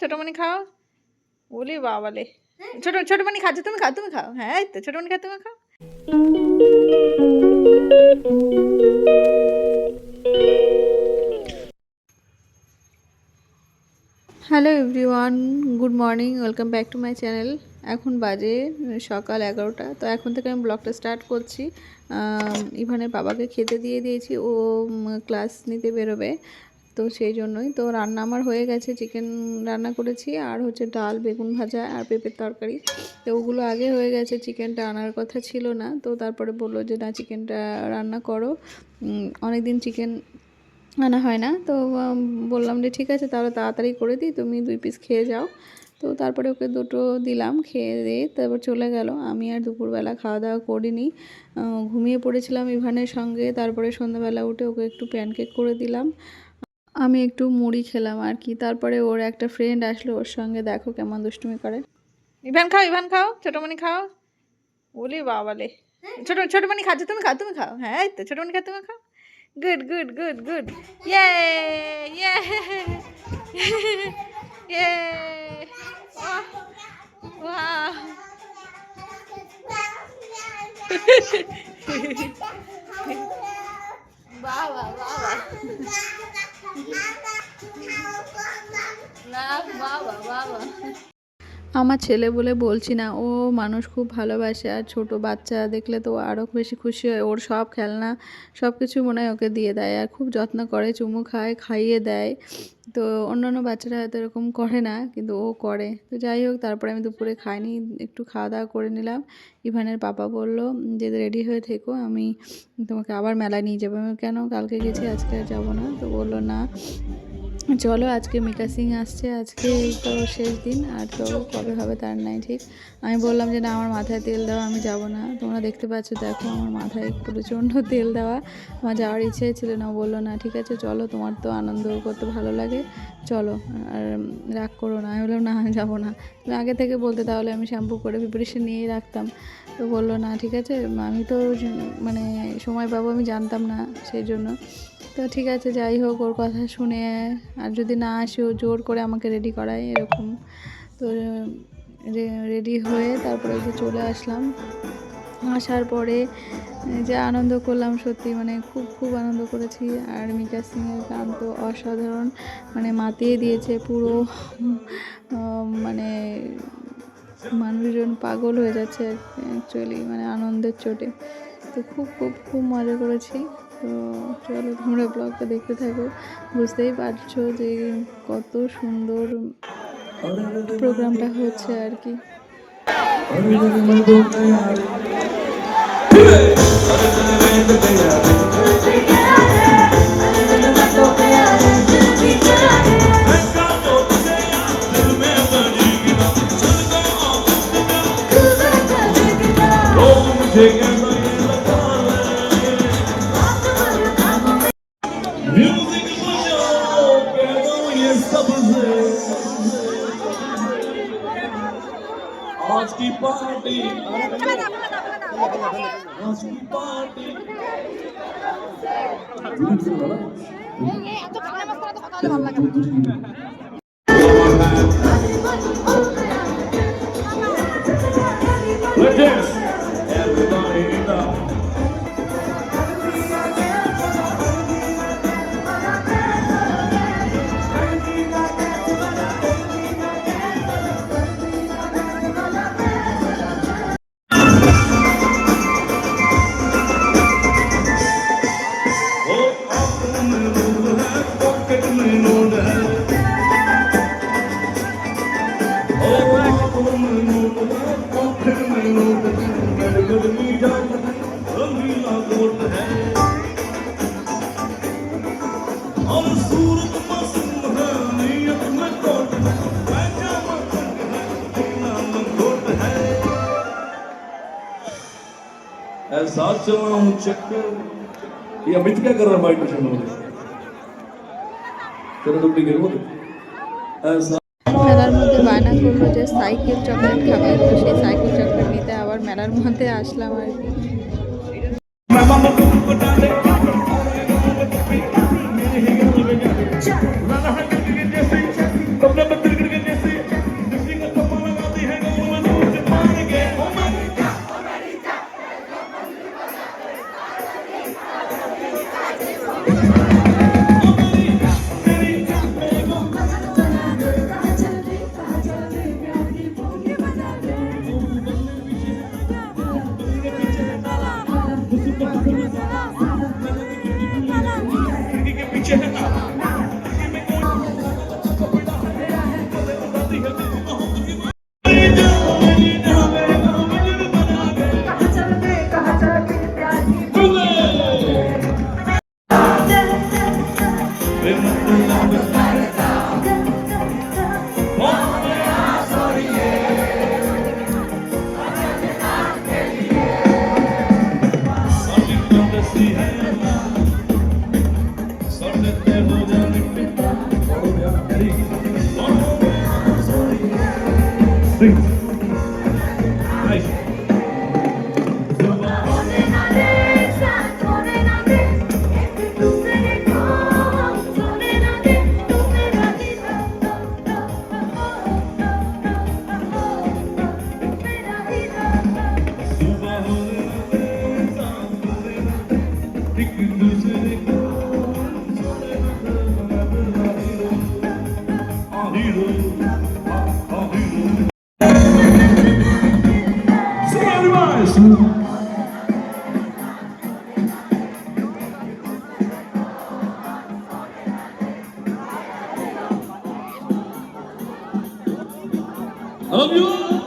ছোটমণি খাও? বলি বাবালে। ছোট, ছোটমণি খাচ্ছ, তুমি খাও তুমি খাও। হ্যাঁ তো, ছোটমণি খাও, তুমি খাও। Hello everyone, good morning, welcome back to my channel. এখন বাজে সকাল এগারোটা, তো এখন থেকে আমি ব্লগটা স্টার্ট করছি। ইভানের বাবাকে খেতে দিয়ে দিয়েছি, ও ক্লাস নিতে বেরোবে। তো সেই জন্যই তো রান্না আমার হয়ে গেছে চিকেন রান্না করেছি, আর হচ্ছে ডাল, বেগুন ভাজা আর পেঁপের তরকারি। তো ওগুলো আগে হয়ে গেছে চিকেনটা আনার কথা ছিল না। তো তারপরে বলল যে, না চিকেনটা রান্না করো। অনেক দিন চিকেন আনা হয় না। তো বললাম যে, ঠিক আছে, তাহলে তাড়াতাড়ি করে দিই, তুমি দুই পিস খেয়ে যাও। তো তারপরে ওকে দুটো দিলাম, খেয়ে দিয়ে তারপর চলে গেল। আমি আর দুপুরবেলা খাওয়া দাওয়া করিনি ঘুমিয়ে পড়েছিলাম ইভানের সঙ্গে। তারপরে সন্ধ্যাবেলা উঠে ওকে একটু প্যানকেক করে দিলাম। আমি একটু মুড়ি খেলাম আর কি। তারপরে ওর একটা ফ্রেন্ড আসলো ওর সঙ্গে দেখো কেমন দুষ্টুমি করে। ইভান খাও ইভান খাও ছোটমণি খাও। বলি বাবালে। ছোট ছোটমণি খাচ্ছ তুমি খাও তুমি খাও। হ্যাঁ এই তো ছোটমণি খাও তুমি খাও। Good good good good! Yay! Wow! Wow! বাবা বাবা। না বাবা বাবা আমার ছেলে বলে বলছি না, ও মানুষ খুব ভালোবাসে আর ছোট বাচ্চা দেখলে তো আরও বেশি খুশি হয়। ওর সব খেলনা, সব কিছু মনে হয় ওকে দিয়ে দেয় আর খুব যত্ন করে, চুমু খায়, খাইয়ে দেয়। তো অন্যান্য বাচ্চারা হয়তো এরকম করে না, কিন্তু ও করে। তো যাই হোক, তারপরে আমি দুপুরে খাইনি, একটু খাওয়া দাওয়া করে নিলাম। ইভানের পাপা বলল, যে রেডি হয়ে থেকো, আমি তোমাকে আবার মেলায় নিয়ে যাব। আমি কেন? কালকে গেছি, আজকে আর যাব না। তো বলল, না। চলো, আজকে মিকা সিং আসছে, আজকে তো শেষ দিন, আর তো কবে হবে তার নাই ঠিক। আমি বললাম যে, না, আমার মাথায় তেল দেওয়া, আমি যাব না। তোমরা দেখতে পাচ্ছ, দেখো আমার মাথায় প্রচণ্ড তেল দেওয়া। আমার যাওয়ার ইচ্ছে ছিল না বলল, না, ঠিক আছে, চলো, তোমার তো আনন্দ করতে ভালো লাগে। চলো, আর রাগ করো না। আমি বললাম, না, আমি যাব না। আগে থেকে বলতে, তাহলে আমি শ্যাম্পু করে প্রিপারেশন নিয়েই রাখতাম। তো বলল, না, ঠিক আছে, আমি তো মানে সময় পাবো, আমি জানতাম না, সেই জন্য। তো ঠিক আছে, যাই হোক, ওর কথা শুনে আর যদি না আসে, ও জোর করে আমাকে রেডি করায়, এরকম। তো রেডি হয়ে তারপরে যে চলে আসলাম। আসার পরে যে আনন্দ করলাম সত্যি মানে খুব খুব আনন্দ করেছি। আর মিকা সিংয়ের গান তো অসাধারণ মানে মাতিয়ে দিয়েছে পুরো মানে মানুষজন পাগল হয়ে যাচ্ছে অ্যাকচুয়ালি মানে আনন্দের চোটে। তো খুব খুব খুব মজা করেছি। তো চলো তোমরা ব্লগটা দেখতে থাকো বুঝতেই পারছ যে কত সুন্দর প্রোগ্রামটা হচ্ছে আর কি Music बजाओ कह दो ये सबसे आज की पार्टी आज की पार्टी Let's है ऐसा चलाऊं चक्कर ये अमित क्या कर रहा है माइक पे सुनने वाले तेरा तो गिर वो ऐसा মেলার মধ্যে বায়না করলো যে সাইকেল চকলেট খাবে তো সেই সাইকেল চকলেট নিতে আবার মেলার মধ্যে আসলাম আর কি Check. Let her get to get this. Thanks. Amo!